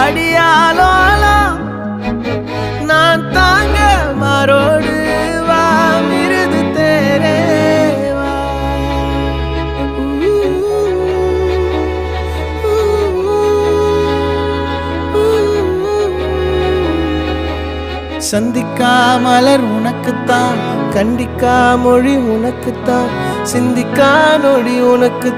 அடியாலோலோ நான் தாங்க மாறோடு வா மிருது தேரே சந்திக்கா மலர் உனக்குத்தான் கண்டிக்கா மொழி உனக்குத்தான் சிந்திக்கா நொடி உனக்கு